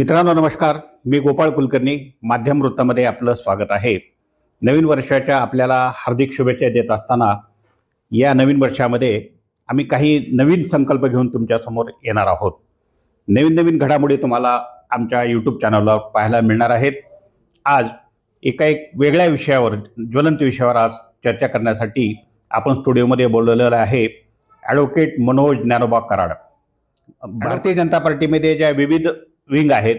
मित्रांनो नमस्कार. मी गोपाळ कुलकर्णी. माध्यम वृत्तामध्ये आपलं स्वागत आहे. नवीन वर्षाच्या आपल्याला हार्दिक शुभेच्छा देत असताना या नवीन वर्षामध्ये आम्ही काही नवीन संकल्प घेऊन तुमच्यासमोर येणार आहोत. नवीन नवीन घडामोडी तुम्हाला आमच्या यूट्यूब चॅनलवर पाहायला मिळणार आहेत. आज एका एक वेगळ्या विषयावर ज्वलंत विषयावर आज चर्चा करण्यासाठी आपण स्टुडिओमध्ये बोलवलेलं आहे ॲडव्होकेट मनोज ज्ञानोबा कराड. भारतीय जनता पार्टीमध्ये ज्या विविध विंग आहेत.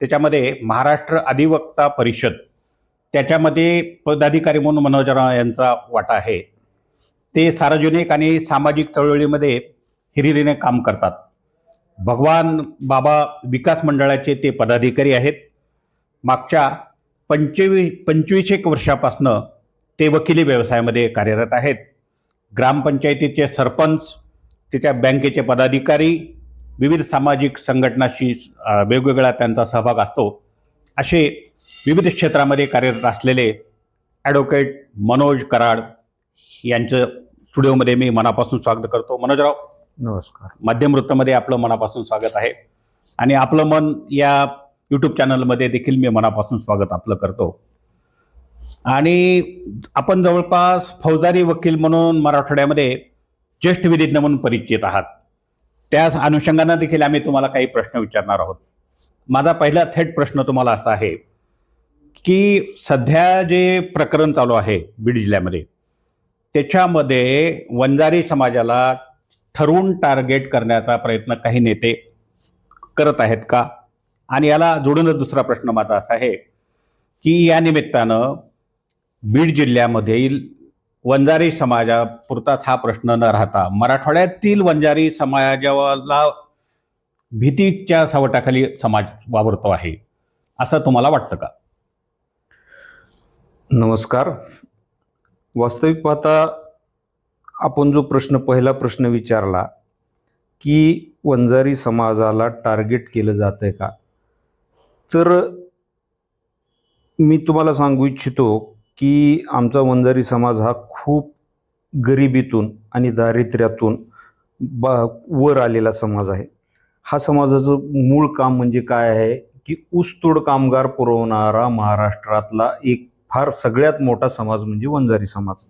त्याच्यामध्ये महाराष्ट्र अधिवक्ता परिषद त्याच्यामध्ये पदाधिकारी म्हणून मनोज मनोजराव यांचा वाटा आहे. ते सार्वजनिक आणि सामाजिक चळवळीमध्ये हिरिरीने काम करतात. भगवान बाबा विकास मंडळाचे ते पदाधिकारी आहेत. मागच्या पंचवी पंचवीस एक वर्षापासनं ते वकिली व्यवसायामध्ये कार्यरत आहेत. ग्रामपंचायतीचे सरपंच त्याच्या बँकेचे पदाधिकारी विविध सामाजिक संघटनाशी वेगवेगळा त्यांचा सहभाग असतो. असे विविध क्षेत्रामध्ये कार्यरत असलेले ॲडव्होकेट मनोज कराड यांचं स्टुडिओमध्ये मी मनापासून स्वागत करतो. मनोजराव नमस्कार. माध्यम वृत्तामध्ये आपलं मनापासून स्वागत आहे. आणि आपलं मन या यूट्यूब चॅनलमध्ये देखील मी मनापासून स्वागत आपलं करतो. आणि आपण जवळपास फौजदारी वकील म्हणून मराठवाड्यामध्ये ज्येष्ठ विधिज्ञ म्हणून परिचित आहात. त्याच अनुषंगानं देखील आम्ही तुम्हाला काही प्रश्न विचारणार आहोत. माझा पहिला थेट प्रश्न तुम्हाला असा आहे की सध्या जे प्रकरण चालू आहे बीड जिल्ह्यामध्ये त्याच्यामध्ये वंजारी समाजाला ठरवून टार्गेट करण्याचा प्रयत्न काही नेते करत आहेत का? आणि याला जोडूनच दुसरा प्रश्न माझा असा आहे की या निमित्तानं बीड जिल्ह्यामधील वंजारी समाजापुरताच हा प्रश्न न राहता मराठवाड्यातील वंजारी समाजाला भीतीच्या सावटाखाली समाज वावरतो आहे. असं तुम्हाला वाटतं का? नमस्कार. वास्तविक पाहता आपण जो प्रश्न पहिला प्रश्न विचारला की वंजारी समाजाला टार्गेट केलं जात आहे का? तर मी तुम्हाला सांगू इच्छितो की आमचा वंजारी समाज हा खूप गरिबीतून आणि दारिद्र्यातून बा वर आलेला समाज आहे. हा समाजाचं मूळ काम म्हणजे काय आहे की ऊसतोड कामगार पुरवणारा महाराष्ट्रातला एक फार सगळ्यात मोठा समाज म्हणजे वंजारी समाज.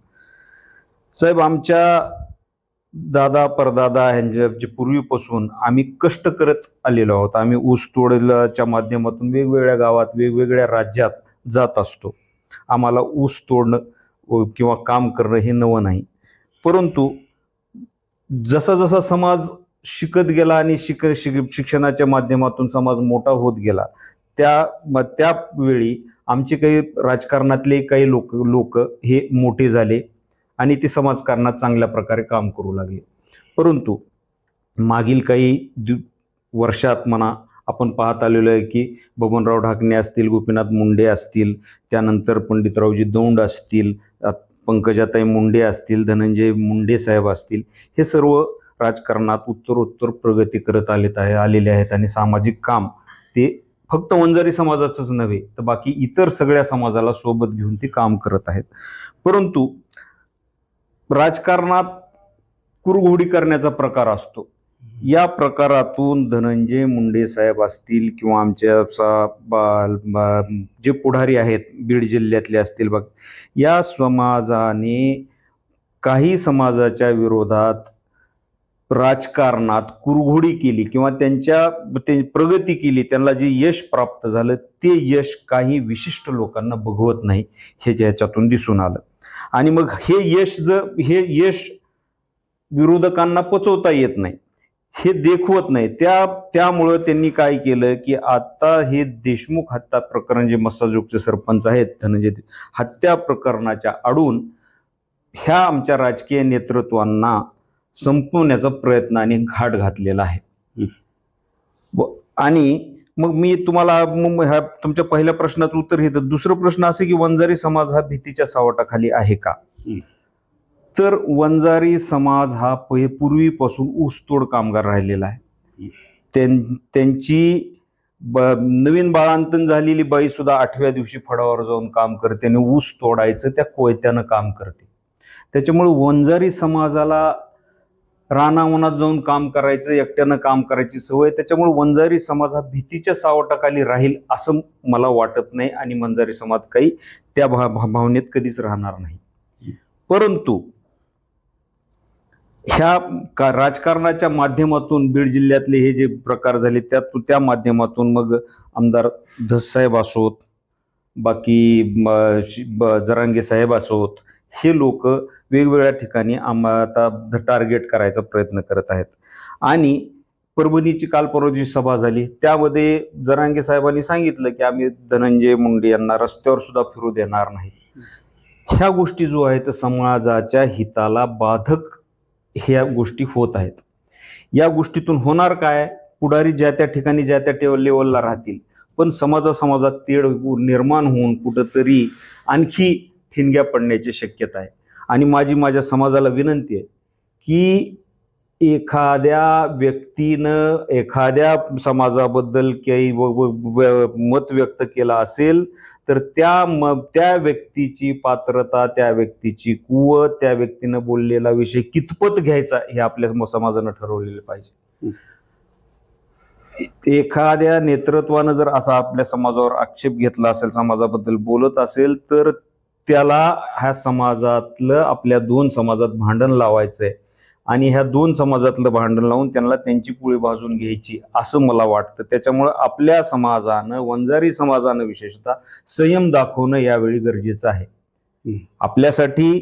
साहेब आमच्या दादा परदादा ह्यांच्या पूर्वीपासून आम्ही कष्ट करत आलेलो आहोत. आम्ही ऊस तोडल्याच्या माध्यमातून वेगवेगळ्या गावात वेगवेगळ्या राज्यात जात असतो. आम्हाला ऊस तोडणं किंवा काम करणं हे नवं नाही. परंतु जसा जसा समाज शिकत गेला आणि शिक शिक शिक्षणाच्या माध्यमातून समाज मोठा होत गेला त्या त्यावेळी आमचे काही राजकारणातले काही लोक लोक हे मोठे झाले आणि ते समाजकारणात चांगल्या प्रकारे काम करू लागले. परंतु मागील काही दि वर्षात म्हणा आपण पाहत आलेलो आहे की बबनराव ढाकणे असतील गोपीनाथ मुंडे असतील त्यानंतर पंडितरावजी दौंड असतील पंकजाताई मुंडे असतील धनंजय मुंडे साहेब असतील हे सर्व राजकारणात उत्तरोत्तर प्रगती करत आलेत आहे आलेले आहेत आणि सामाजिक काम ते फक्त वंजारी समाजाचंच नव्हे तर बाकी इतर सगळ्या समाजाला सोबत घेऊन ते काम करत आहेत. परंतु राजकारणात कुरघोडी करण्याचा प्रकार असतो. या प्रकारातून धनंजय मुंडे साहेब असतील किंवा आमच्या सा- बा- जे पुढारी आहेत बीड जिल्ह्यातले असतील बघ या समाजाने काही समाजाच्या विरोधात राजकारणात कुरघोडी केली किंवा त्यांच्या ते प्रगती केली त्यांना जे यश प्राप्त झालं ते यश काही विशिष्ट लोकांना बघवत नाही हे ज्याच्यातून दिसून आलं. आणि मग हे यश जर हे यश विरोधकांना पचवता येत नाही हे देखवत नाही. त्या त्यामुळं त्यांनी काय केलं की आता हे देशमुख हत्या प्रकरण जे मस्साजोगचे सरपंच आहेत धनंजय हत्या प्रकरणाच्या आडून ह्या आमच्या राजकीय नेतृत्वांना संपवण्याचा प्रयत्न आणि घाट घातलेला आहे. आणि मग मी तुम्हाला ह्या तुमच्या पहिल्या प्रश्नाचं उत्तर हे तर दुसरं प्रश्न असं की वंजारी समाज हा भीतीच्या सावटाखाली आहे का. तर वंजारी समाज हा पहि- पूर्वीपासून ऊसतोड कामगार राहिलेला आहे. त्यां- त्यांची ब नवीन बाळांतन झालेली बाई सुद्धा आठव्या दिवशी फडावर जाऊन काम करते आणि ऊस तोडायचं त्या कोयत्यानं काम करते. त्याच्यामुळे वंजारी समाजाला रानावनात जाऊन काम करायचं एकट्यानं काम करायची सवय त्याच्यामुळे वंजारी समाज हा भीतीच्या सावटाखाली राहील असं मला वाटत नाही आणि वंजारी समाज काही त्या भा भा- भावनेत कधीच राहणार नाही. परंतु ह्या का राजकारणाच्या माध्यमातून बीड जिल्ह्यातले हे जे प्रकार झाले त्या त्या माध्यमातून मग आमदार धससाहेब असोत बाकी ब- जरांगे साहेब असोत हे लोक वेगवेगळ्या ठिकाणी आम्हाला आता टार्गेट करायचा प्रयत्न करत आहेत. आणि परभणीची काल परवाची सभा झाली त्यामध्ये जरांगे साहेबांनी सांगितलं की आम्ही धनंजय मुंडे यांना रस्त्यावर सुद्धा फिरू देणार नाही. ह्या गोष्टी जो आहेत समाजाच्या हिताला बाधक ह्या गोष्टी होत आहेत. या गोष्टीतून होणार काय? पुढारी ज्या त्या ठिकाणी ज्या त्या टेव लेवलला राहतील. पण समाजा समाजात तेढ निर्माण होऊन कुठंतरी आणखी ठिणग्या पडण्याची शक्यता आहे. आणि माझी माझ्या समाजाला विनंती आहे की एखाद्या व्यक्तीनं एखाद्या समाजाबद्दल काही मत व्यक्त केला असेल तर त्या म त्या व्यक्तीची पात्रता त्या व्यक्तीची कुवत त्या व्यक्तीनं बोललेला विषय कितपत घ्यायचा हे आपल्या समाजानं ठरवलेलं पाहिजे. एखाद्या नेतृत्वानं जर असा आपल्या समाजावर आक्षेप घेतला असेल समाजाबद्दल बोलत असेल तर त्याला ह्या समाजातलं आपल्या दोन समाजात भांडण लावायचंय. आणि ह्या दोन समाजातलं भांडण लावून त्यांना त्यांची पोळी भाजून घ्यायची असं मला वाटतं त्याच्यामुळं आपल्या समाजानं वंजारी समाजानं विशेषतः संयम दाखवणं यावेळी गरजेचं आहे. आपल्यासाठी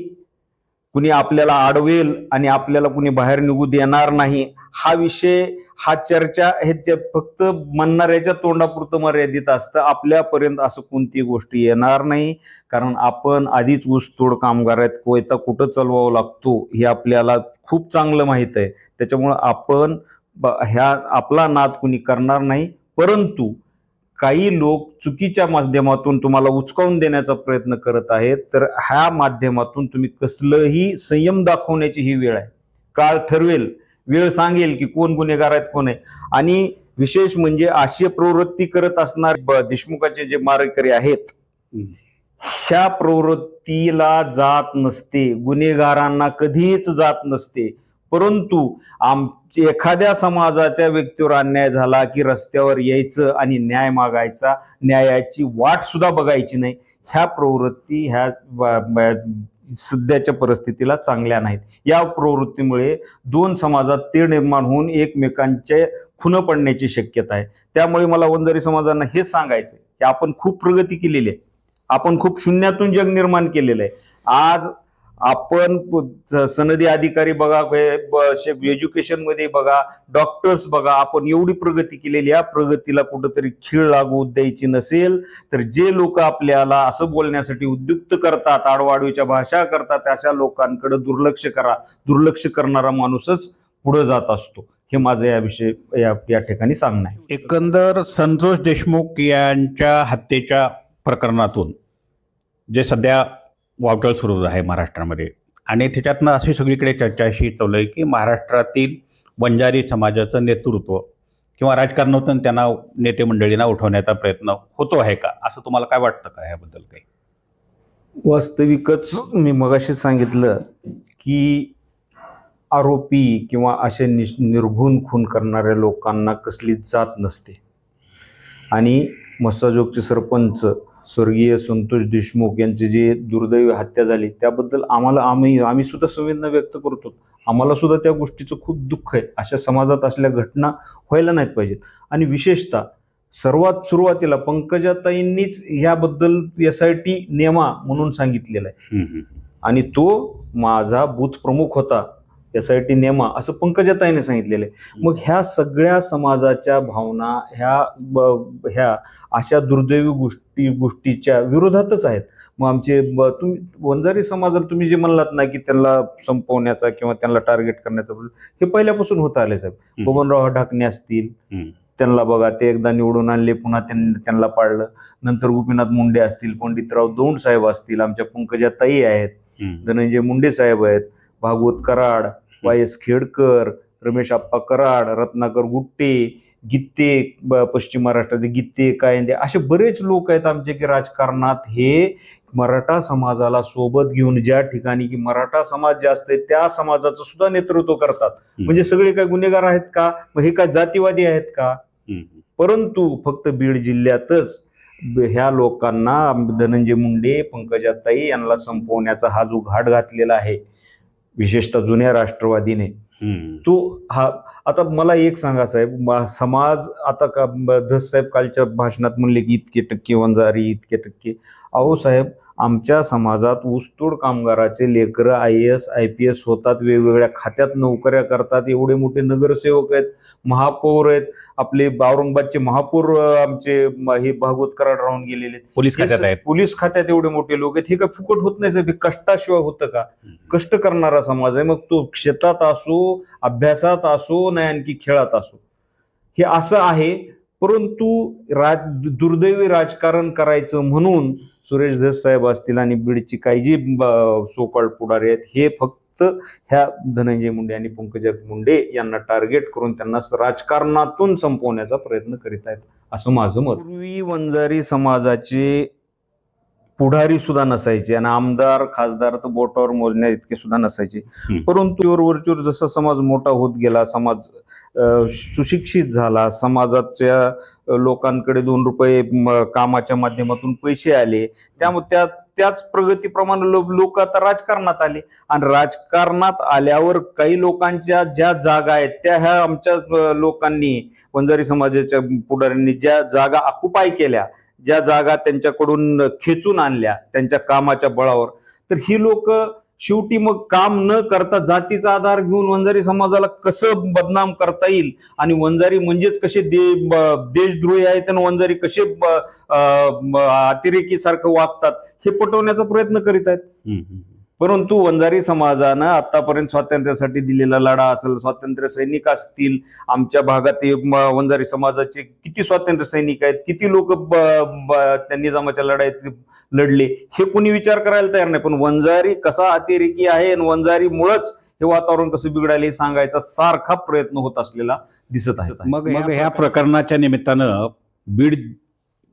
कुणी आपल्याला अडवेल आणि आपल्याला कुणी बाहेर निघू देणार नाही हा विषय हा चर्चा हे फक्त म्हणणाऱ्याच्या तोंडापुरतं मर्यादित असतं आपल्यापर्यंत असं कोणती गोष्टी येणार नाही. कारण आपण आधीच ऊसतोड कामगार आहेत कोयता कुठं चालवावं लागतो हे आपल्याला खूप चांगलं माहीत आहे. त्याच्यामुळं आपण ब- ह्या आपला नाद कुणी करणार नाही. परंतु काही लोक चुकीच्या माध्यमातून तुम्हाला उचकावून देण्याचा प्रयत्न करत आहेत तर ह्या माध्यमातून तुम्ही कसलंही संयम दाखवण्याची ही वेळ आहे. काळ ठरवेल. वेळ सांगेल की कोण गुन्हेगार आहेत कोण आहे आणि विशेष म्हणजे अशी प्रवृत्ती करत असणार देशमुखाचे जे मारेकरी आहेत. ह्या प्रवृत्तीला जात नसते. गुन्हेगारांना कधीच जात नसते. परंतु आमच्या एखाद्या समाजाच्या व्यक्तीवर अन्याय झाला की रस्त्यावर यायचं आणि न्याय मागायचा न्यायाची वाट सुद्धा बघायची नाही. ह्या प्रवृत्ती ह्या सध्याच्या परिस्थितीला चांगल्या नाहीत. या प्रवृत्तीमुळे दोन समाजात तेढ निर्माण होऊन एकमेकांचे खुनं पडण्याची शक्यता आहे. त्यामुळे मला वंजारी समाजांना हे सांगायचं की आपण खूप प्रगती केलेली आहे. आपण खूप शून्यातून जग निर्माण केलेलं आहे. आज आपण सनदी अधिकारी बघा एज्युकेशनमध्ये बघा डॉक्टर्स बघा आपण एवढी प्रगती केलेली या प्रगतीला कुठंतरी खीळ लागू द्यायची नसेल तर जे लोक आपल्याला असं बोलण्यासाठी उद्युक्त करतात आडवाडवीच्या भाषा करतात अशा लोकांकडे दुर्लक्ष करा. दुर्लक्ष करणारा माणूसच पुढे जात असतो. हे माझं याविषयी या या ठिकाणी सांगणं आहे. एकंदर संतोष देशमुख यांच्या हत्येच्या प्रकरणातून जे सध्या वावटळ सुरू आहे महाराष्ट्रामध्ये. आणि त्याच्यातनं अशी सगळीकडे चर्चा अशी चालू आहे की महाराष्ट्रातील बंजारी समाजाचं नेतृत्व किंवा राजकारणातून त्यांना नेते मंडळींना उठवण्याचा प्रयत्न होतो आहे का? असं तुम्हाला काय वाटतं का याबद्दल काही? वास्तविकच मी मगाशी सांगितलं की आरोपी किंवा असे निश निर्घुण खून करणाऱ्या लोकांना कसली जात नसते. आणि मस्साजोगचे सरपंच स्वर्गीय संतोष देशमुख यांची जी दुर्दैवी हत्या झाली त्याबद्दल आम्हाला आम्ही आम्ही सुद्धा संवेदना व्यक्त करतो. आम्हाला सुद्धा त्या गोष्टीचं खूप दुःख आहे. अशा समाजात असल्या घटना व्हायला नाहीत पाहिजेत. आणि विशेषतः सर्वात सुरुवातीला पंकजाताईंनीच ह्याबद्दल एस आय टी नेमा म्हणून सांगितलेलं आहे. आणि तो माझा बूथ प्रमुख होता. टी नेमा असं पंकजाताईने सांगितलेलं आहे. मग ह्या सगळ्या समाजाच्या भावना ह्या ह्या अशा दुर्दैवी गोष्टी गोष्टीच्या विरोधातच आहेत. मग आमचे तुम्ही वंजारी समाजाला तुम्ही जे म्हणलात ना की त्यांना संपवण्याचा किंवा त्यांना टार्गेट करण्याचा हे पहिल्यापासून होत आले साहेब. बबनराव ढाकणे असतील. त्यांना बघा ते एकदा निवडून आणले पुन्हा त्यां- त्यांना पाडलं. नंतर गोपीनाथ मुंडे असतील पंडितराव दौंड साहेब असतील आमच्या पंकजा ताई आहेत. धनंजय मुंडे साहेब आहेत. भागवत कराड वाय एस खेडकर रमेश आप्पा कराड रत्नाकर गुट्टे गित्ते पश्चिम महाराष्ट्रात गित्ते कायंदे असे बरेच लोक आहेत आमचे की राजकारणात हे मराठा समाजाला सोबत घेऊन ज्या ठिकाणी की मराठा समाज जे असते त्या समाजाचं सुद्धा नेतृत्व करतात. म्हणजे सगळे काय गुन्हेगार आहेत का? मग हे काय जातीवादी आहेत का. परंतु फक्त बीड जिल्ह्यातच ह्या लोकांना धनंजय मुंडे पंकजाताई यांना संपवण्याचा हा जो घाट घातलेला आहे विशेषतः जुन्या राष्ट्रवादीने. तो हा आता मला एक सांगा साहेब समाज आता का धस साहेब कालच्या भाषणात म्हणले की इतके टक्के वंजारी इतके टक्के अहो साहेब आमच्या समाजात ऊसतोड कामगाराचे लेकरं I S I P S होतात वेगवेगळ्या खात्यात नोकऱ्या करतात एवढे मोठे नगरसेवक आहेत महापौर आहेत. आपले औरंगाबादचे महापौर आमचे हे भागवत कराड राहून गेलेले. पोलीस खात्यात आहेत. पोलीस खात्यात एवढे मोठे लोक आहेत. हे काय फुकट होत नाही साहेब? हे कष्टाशिवाय होतं का? कष्ट करणारा समाज आहे. मग तो शेतात असो अभ्यासात असो नाही आणखी खेळात असो. हे असं आहे परंतु राज दुर्दैवी राजकारण करायचं म्हणून सुरेश धस साहेब असतील आणि बीडची काही जी सोकॉल्ड पुढारी आहेत हे फक्त ह्या धनंजय मुंडे आणि पंकजा मुंडे यांना टार्गेट करून त्यांना राजकारणातून संपवण्याचा प्रयत्न करीत आहेत असं माझं मत पूर्वी वंजारी समाजाचे पुढारी सुद्धा नसायचे आणि आमदार खासदार तर बोटावर मोजण्या इतके सुद्धा नसायचे. परंतु वर वरचूर जसा समाज मोठा होत गेला समाज सुशिक्षित झाला समाजाच्या लोकांकडे दोन रुपये कामाच्या माध्यमातून पैसे आले. त्यामुळे त्या त्याच प्रगतीप्रमाणे लोक आता राजकारणात आले. आणि राजकारणात आल्यावर काही लोकांच्या ज्या जागा आहेत त्या ह्या आमच्या लोकांनी वंजारी समाजाच्या पुढाऱ्यांनी ज्या जागा ऑक्युपाय केल्या ज्या जागा त्यांच्याकडून खेचून आणल्या त्यांच्या कामाच्या बळावर. तर ही लोक शेवटी मग काम न करता जातीचा आधार घेऊन वंजारी समाजाला कसं बदनाम करता येईल? आणि वंजारी म्हणजेच कसे दे देशद्रोही आहेत आणि वंजारी कसे अतिरेकी सारखं अतिरेकीसारखं वागतात हे पटवण्याचा प्रयत्न करीत आहेत. परंतु वंजारी समाजानं आतापर्यंत स्वातंत्र्यासाठी दिलेला लढा असेल स्वातंत्र्य सैनिक असतील आमच्या भागात म- वंजारी समाजाचे किती स्वातंत्र्य सैनिक आहेत किती लोक त्या निजामाच्या लढाईत लढले हे कोणी विचार करायला तयार नाही. पण वंजारी कसा अतिरेकी आहे आणि वंजारीमुळंच हे वातावरण कसं बिघडाले हे सांगायचा सारखा प्रयत्न होत असलेला दिसत आहे. मग मग ह्या प्रकरणाच्या निमित्तानं बीड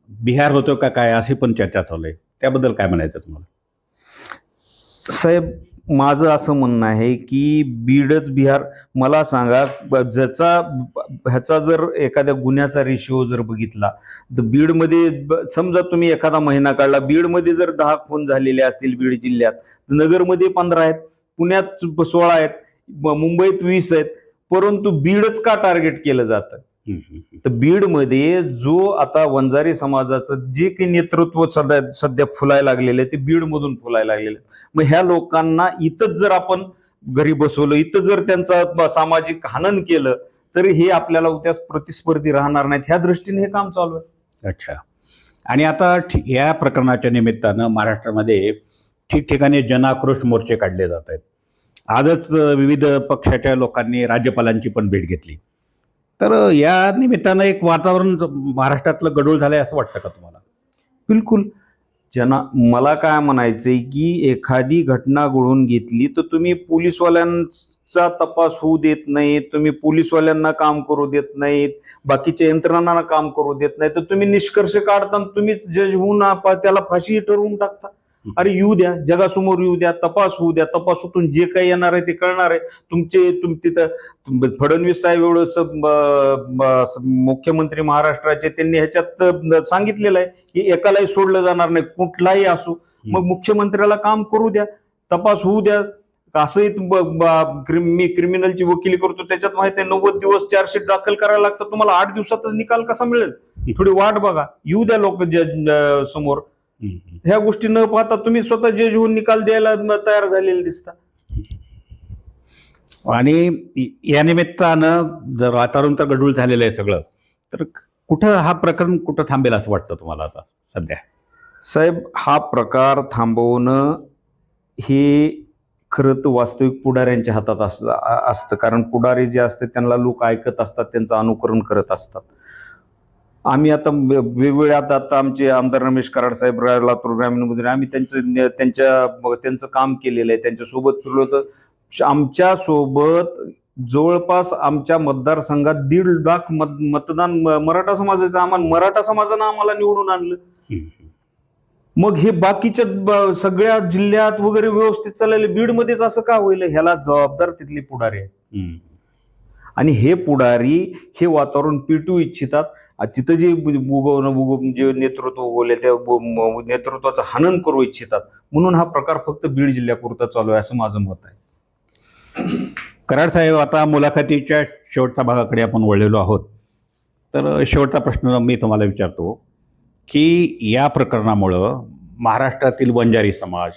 बिहार होतं का काय अशी पण चर्चा चालू आहे. त्याबद्दल काय म्हणायचं तुम्हाला? साहेब माझं असं म्हणणं आहे की बीडच बिहार मला सांगा ज्याचा ह्याचा जर एखाद्या गुन्ह्याचा रेशिओ जर बघितला तर बीडमध्ये ब- समजा तुम्ही एखादा महिना काढला बीडमध्ये जर दहा खून झालेले असतील बीड जिल्ह्यात नगरमध्ये पंधरा आहेत पुण्यात सोळा आहेत मुंबईत वीस आहेत परंतु बीडच का टार्गेट केलं जातं? तर बीडमध्ये जो आता वंजारी समाजाचं जे काही नेतृत्व सध्या सध्या फुलायला लागलेलं आहे ते बीडमधून फुलायला लागलेलं आहे. मग ह्या लोकांना इथंच जर आपण घरी बसवलं इथं जर त्यांचं सामाजिक हनन केलं तर हे आपल्याला उद्या प्रतिस्पर्धी राहणार नाहीत. ह्या दृष्टीने हे काम चालू आहे. अच्छा. आणि आता ठी- या प्रकरणाच्या निमित्तानं महाराष्ट्रामध्ये ठिकठिकाणी जनाक्रोश मोर्चे काढले जात आहेत. आजच विविध पक्षाच्या लोकांनी राज्यपालांची पण भेट घेतली. तर या निमित्तानं एक वातावरण महाराष्ट्रातलं गडूळ झालंय असं वाटतं का तुम्हाला? बिलकुल. जना मला काय म्हणायचंय की एखादी घटना घडून घेतली तर तुम्ही पोलीसवाल्यांचा तपास होऊ देत नाहीत तुम्ही पोलीसवाल्यांना काम करू देत नाहीत बाकीच्या यंत्रणांना काम करू देत नाही तर तुम्ही निष्कर्ष काढता तुम्हीच जज होऊन त्याला फाशी ठरवून टाकता. अरे येऊ द्या जगासमोर येऊ द्या तपास होऊ द्या तपासातून जे काही येणार आहे ते कळणार आहे. तुमचे तुम तिथं फडणवीस साहेब एवढं मुख्यमंत्री महाराष्ट्राचे त्यांनी ह्याच्यात सांगितलेलं आहे की एकालाही सोडलं जाणार नाही कुठलाही असो. मग मुख्यमंत्र्याला काम करू द्या तपास होऊ द्या. असंही मी क्रिमिनलची वकिली करतो त्याच्यात माहिती आहे नव्वद दिवस चार्जशीट दाखल करायला लागतं तुम्हाला आठ दिवसातच निकाल कसा मिळेल? थोडी वाट बघा. येऊ द्या लोक समोर. ह्या गोष्टी न पाहता तुम्ही स्वतः जज होऊन निकाल द्यायला तयार झालेले दिसता. आणि या निमित्तानं जर वातावरण तर गडूळ झालेलं आहे सगळं तर कुठं हा प्रकरण कुठं थांबेल असं वाटतं तुम्हाला आता सध्या? साहेब हा प्रकार थांबवणं हे खरं तर वास्तविक पुढाऱ्यांच्या हातात असतं असतं. कारण पुढारी जे असते त्यांना लोक ऐकत असतात त्यांचं अनुकरण करत असतात. आम्ही आता वे- वेगवेगळे आता आता आमचे आमदार रमेश कराड साहेब लातूर ग्रामीणमध्ये आम्ही त्यांचं त्यांच्या त्यांचं काम केलेलं आहे. त्यांच्यासोबत फिरलो तर श- आमच्यासोबत जवळपास आमच्या मतदारसंघात दीड लाख मत मतदान मराठा समाजाचं आम्हाला मराठा समाजानं आम्हाला निवडून आणलं. मग हे बाकीच्या सगळ्या जिल्ह्यात वगैरे व्यवस्थित चाललेले बीडमध्येच असं का होईल? ह्याला जबाबदार तिथली पुढारी आहे आणि हे पुढारी हे वातावरण पिटू इच्छितात. तिथं जे उगवणं उगव जे नेतृत्व उगवले त्या ब- म- नेतृत्वाचं हनन करू इच्छितात. म्हणून हा प्रकार फक्त बीड जिल्ह्यापुरता चालू आहे असं माझं मत आहे. कराड साहेब आता मुलाखतीच्या शेवटच्या भागाकडे आपण वळलेलो आहोत. तर शेवटचा प्रश्न मी तुम्हाला विचारतो की या प्रकरणामुळं महाराष्ट्रातील बंजारी समाज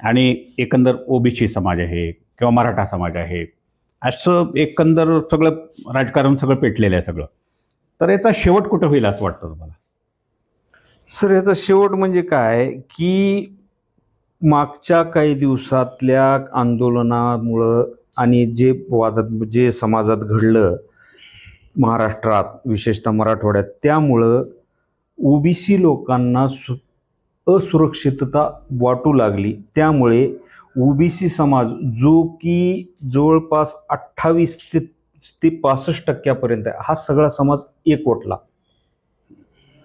आणि एकंदर ओबीसी समाज आहे किंवा मराठा समाज आहे असं एकंदर सगळं राजकारण सगळं पेटलेलं आहे सगळं. तर याचा शेवट कुठं होईल असं वाटतं तुम्हाला? सर याचा शेवट म्हणजे काय? की मागच्या काही दिवसातल्या आंदोलनामुळं आणि जे वादात जे समाजात घडलं महाराष्ट्रात विशेषतः मराठवाड्यात त्यामुळं ओबीसी लोकांना सु असुरक्षितता वाटू लागली. त्यामुळे ओबीसी समाज जो की जवळपास अठ्ठावीस ते ते पासष्ट टक्क्यापर्यंत आहे. हा सगळा समाज एकवटला.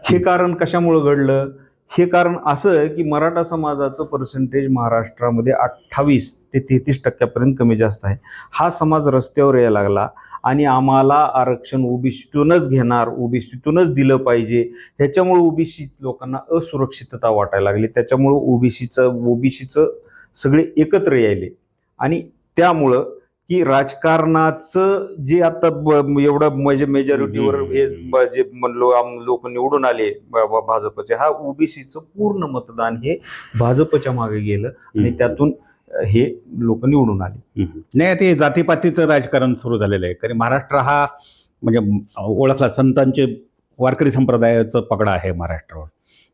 हे कारण कशामुळं घडलं? हे कारण असं की मराठा समाजाचं पर्सेंटेज महाराष्ट्रामध्ये अठ्ठावीस ते तेहतीस टक्क्यापर्यंत कमी जास्त आहे. हा समाज रस्त्यावर यायला लागला आणि आम्हाला आरक्षण ओबीसीतूनच घेणार ओबीसीतूनच दिलं पाहिजे. ह्याच्यामुळं ओबीसी लोकांना असुरक्षितता वाटायला लागली. त्याच्यामुळं ओबीसीचं ओबीसीचं सगळे एकत्र यायले. आणि त्यामुळं की राजकारणाचं जे आता एवढं म्हणजे मेजॉरिटीवर हे जे म्हणलो लोक निवडून आले भाजपचे हा ओबीसीचं पूर्ण मतदान हे भाजपच्या मागे गेलं आणि त्यातून हे लोक निवडून आले. नाही ते जातीपातीचं राजकारण सुरू झालेलं आहे. कारण महाराष्ट्र हा म्हणजे ओळखला संतांचे वारकरी संप्रदायाचं पगडा आहे महाराष्ट्रावर.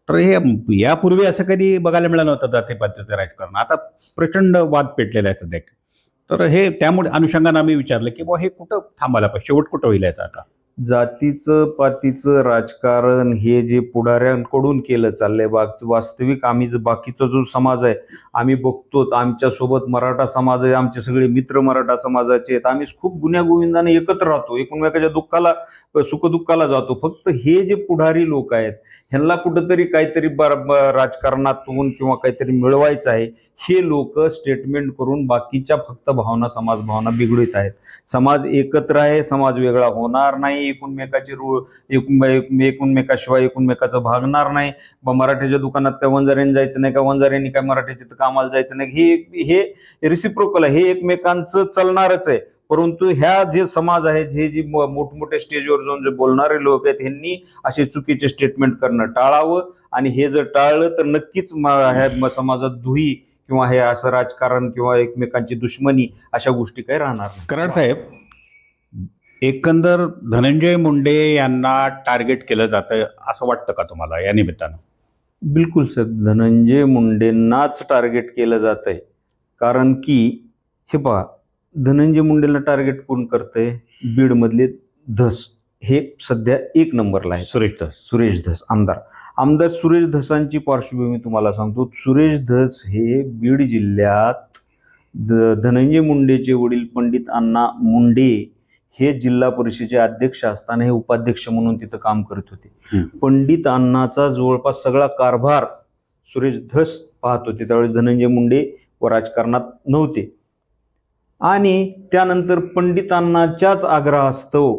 तर हे यापूर्वी असं कधी बघायला मिळालं नव्हतं जातीपातीचं राजकारण. आता प्रचंड वाद पेटलेला आहे सध्या. तर हे त्यामुळे अनुषंगाने आम्ही विचारलं की बा हे कुठं थांबायला पाहिजे? शेवट कुठं होईल याचा आता? जातीचं पातीचं राजकारण हे जे पुढाऱ्यांकडून केलं चाललंय बा वास्तविक आम्ही जो बाकीचा जो समाज आहे आम्ही बघतो आमच्यासोबत मराठा समाज आहे आमचे सगळे मित्र मराठा समाजाचे आहेत आम्ही खूप गुन्ह्यागोविंदाने एकत्र राहतो एकमेकाच्या दुःखाला सुखदुःखाला जातो. फक्त हे जे पुढारी लोक आहेत ह्यांना कुठंतरी काहीतरी राजकारणातून किंवा काहीतरी मिळवायचं आहे हे लोक स्टेटमेंट करून बाकीच्या फक्त भावना समाज भावना बिघडत आहेत. समाज एकत्र आहे समाज वेगळा होणार नाही एकूणमेकाची रू एकूण एकूणमेकाशिवाय एकूणमेकाचं भागणार नाही. ब- मराठीच्या दुकानात काय वंजाऱ्याने जायचं नाही का वंजाऱ्यांनी काय मराठीच्या कामाला जायचं नाही? हे हे रिसिप्रोकल आहे. हे एकमेकांचं चालणारच आहे. परंतु ह्या जे समाज आहे जे जे मोठमोठ्या स्टेजवर जाऊन जे बोलणारे लोक आहेत ह्यांनी असे चुकीचे स्टेटमेंट करणं टाळावं. आणि हे जर टाळलं तर नक्कीच म- ह्या म- समाजात धुई किंवा हे असं राजकारण किंवा एकमेकांची दुश्मनी अशा गोष्टी काही राहणार नाही. कराड साहेब एकंदर धनंजय मुंडे यांना टार्गेट केलं जातं असं वाटतं का तुम्हाला या निमित्तानं? बिलकुल सर धनंजय मुंडेंनाच टार्गेट केलं जात आहे कारण की हे पहा धनंजय मुंडेला टार्गेट कोण करतंय? बीडमधले धस. हे सध्या एक नंबरला आहे सुरेश धस. सुरेश धस आमदार. आमदार सुरेश धसांची पार्श्वभूमी तुम्हाला सांगतो. सुरेश धस हे बीड जिल्ह्यात धनंजय मुंडेचे वडील पंडित अण्णा मुंडे हे जिल्हा परिषदेचे अध्यक्ष असताना हे उपाध्यक्ष म्हणून तिथं काम करत होते. पंडित अण्णाचा जवळपास सगळा कारभार सुरेश धस पाहत होते. त्यावेळेस धनंजय मुंडे व राजकारणात नव्हते. आणि त्यानंतर पंडित अण्णाच्याच आग्रहास्तव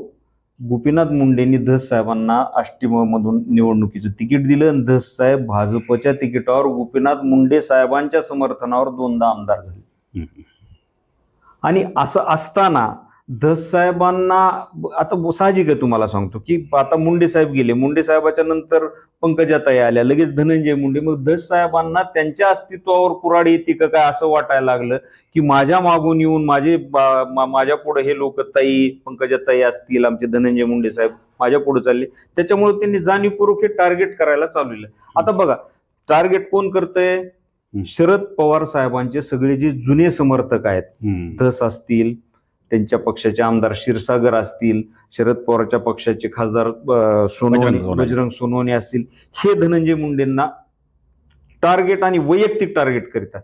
गोपीनाथ मुंडेंनी धस साहेबांना आष्टीमधून निवडणुकीचं तिकीट दिलं आणि धस साहेब भाजपच्या तिकिटावर गोपीनाथ मुंडे साहेबांच्या समर्थनावर दोनदा आमदार झाले. आणि असं असताना धस साहेबांना आता साहजिक आहे तुम्हाला सांगतो की आता मुंडे साहेब गेले मुंडे साहेबाच्या नंतर पंकजाताई आल्या लगेच धनंजय मुंडे. मग धस साहेबांना त्यांच्या अस्तित्वावर कुराड येते का काय असं वाटायला लागलं की माझ्या मागून येऊन माझे माझ्या पुढे हे लोक ताई पंकजाताई असतील आमचे धनंजय मुंडे साहेब माझ्या पुढे चालले. त्याच्यामुळे त्यांनी जाणीवपूर्वक हे टार्गेट करायला चालू आता बघा टार्गेट कोण करतंय? शरद पवार साहेबांचे सगळे जे जुने समर्थक आहेत. धस असतील त्यांच्या पक्षाचे आमदार क्षीरसागर असतील शरद पवारच्या पक्षाचे खासदार सोनवणे बजरंग सोनवणे. असतील हे धनंजय मुंडेंना टार्गेट आणि वैयक्तिक टार्गेट करीत.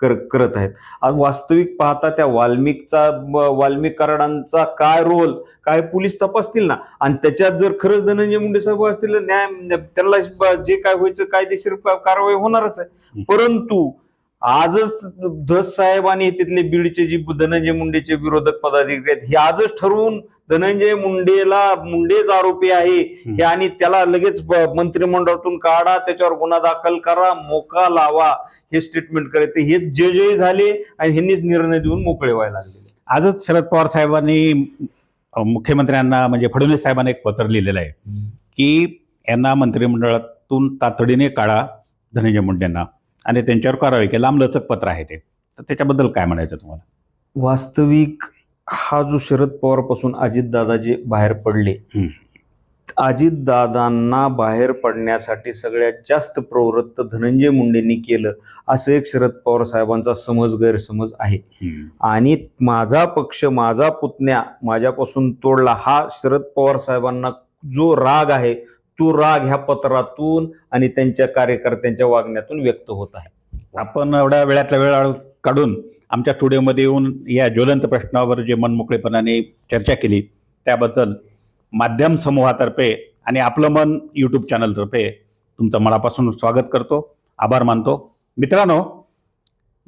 कर करत आहेत वास्तविक पाहता त्या वाल्मिकचा वाल्मिक कराडांचा काय रोल काय पोलीस तपासतील ना आणि त्याच्यात जर खरंच धनंजय मुंडे साहेब असतील तर न्याय त्यांना ब- जे काय व्हायचं कायदेशीर कारवाई होणारच आहे परंतु आजच धस साहेब आणि तिथले बीडचे जे धनंजय मुंडेचे विरोधक पदाधिकारी आहेत हे आजच ठरवून धनंजय मुंडेला मुंडेच आरोपी आहे. हे आणि त्याला लगेच मंत्रिमंडळातून काढा त्याच्यावर गुन्हा दाखल करा मोका लावा हे स्टेटमेंट करायचे. हे जजही झाले आणि ह्यांनीच निर्णय देऊन मोकळे व्हायला लागले. आजच शरद पवार साहेबांनी मुख्यमंत्र्यांना म्हणजे फडणवीस साहेबांना एक पत्र लिहिलेलं आहे की यांना मंत्रिमंडळातून तातडीने काढा धनंजय मुंडेंना. आणि त्यांच्यावर कारवाई केली. लांबलचक पत्र आहे ते. तर त्याच्याबद्दल काय म्हणायचं तुम्हाला? वास्तविक हा जो शरद पवारपासून अजितदादा जे बाहेर पडले हम्म. अजितदादांना बाहेर पडण्यासाठी सगळ्यात जास्त प्रवृत्त धनंजय मुंडेंनी केलं असं एक शरद पवार साहेबांचा समज गैरसमज आहे. आणि माझा पक्ष माझा पुतण्या माझ्यापासून तोडला हा शरद पवार साहेबांना जो राग आहे तो राग ह्या पत्रातून आणि त्यांच्या कार्यकर्त्यांच्या वागण्यातून व्यक्त होत आहे. आपण एवढ्या वेळातला वेळ काढून आमच्या स्टुडिओमध्ये येऊन या ज्वलंत प्रश्नावर जे मनमोकळेपणाने चर्चा केली त्याबद्दल माध्यम समूहातर्फे आणि आपलं मन यूट्यूब चॅनलतर्फे तुमचं मनापासून स्वागत करतो आभार मानतो. मित्रांनो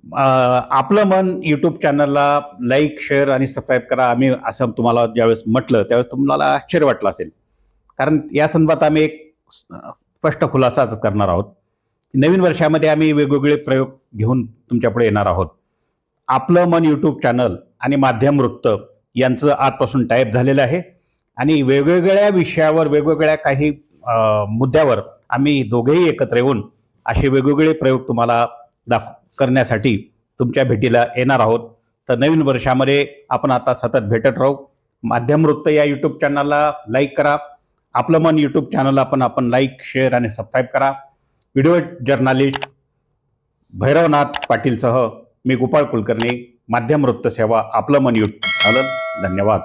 अं, आपलं मन यूट्यूब चॅनलला लाईक शेअर आणि सबस्क्राईब करा. आम्ही असं तुम्हाला ज्यावेळेस म्हटलं त्यावेळेस तुम्हाला आश्चर्य वाटलं असेल. कारण या संदर्भात आम्ही एक स्पष्ट खुलासा करणार आहोत. नवीन वर्षामध्ये आम्ही वेगवेगळे प्रयोग घेऊन तुमच्यापुढे येणार आहोत. आपलं मन यूट्यूब चॅनल आणि माध्यम वृत्त यांचं आजपासून टाईप झालेलं आहे. आणि वेगवेगळ्या विषयावर वेगवेगळ्या काही मुद्द्यावर आम्ही दोघेही एकत्र येऊन असे वेगवेगळे प्रयोग तुम्हाला दाख करण्यासाठी तुमच्या भेटीला येणार आहोत. तर नवीन वर्षामध्ये आपण आता सतत भेटत राहू. माध्यम वृत्त या यूट्यूब चॅनलला लाईक करा. आपलं मन यूट्यूब चॅनल आपण आपण लाईक शेअर आणि सबस्क्राईब करा. व्हिडिओ जर्नालिस्ट भैरवनाथ पाटीलसह मी गोपाळ कुलकर्णी माध्यम वृत्त सेवा आपलं मन यूट्यूब चॅनल धन्यवाद.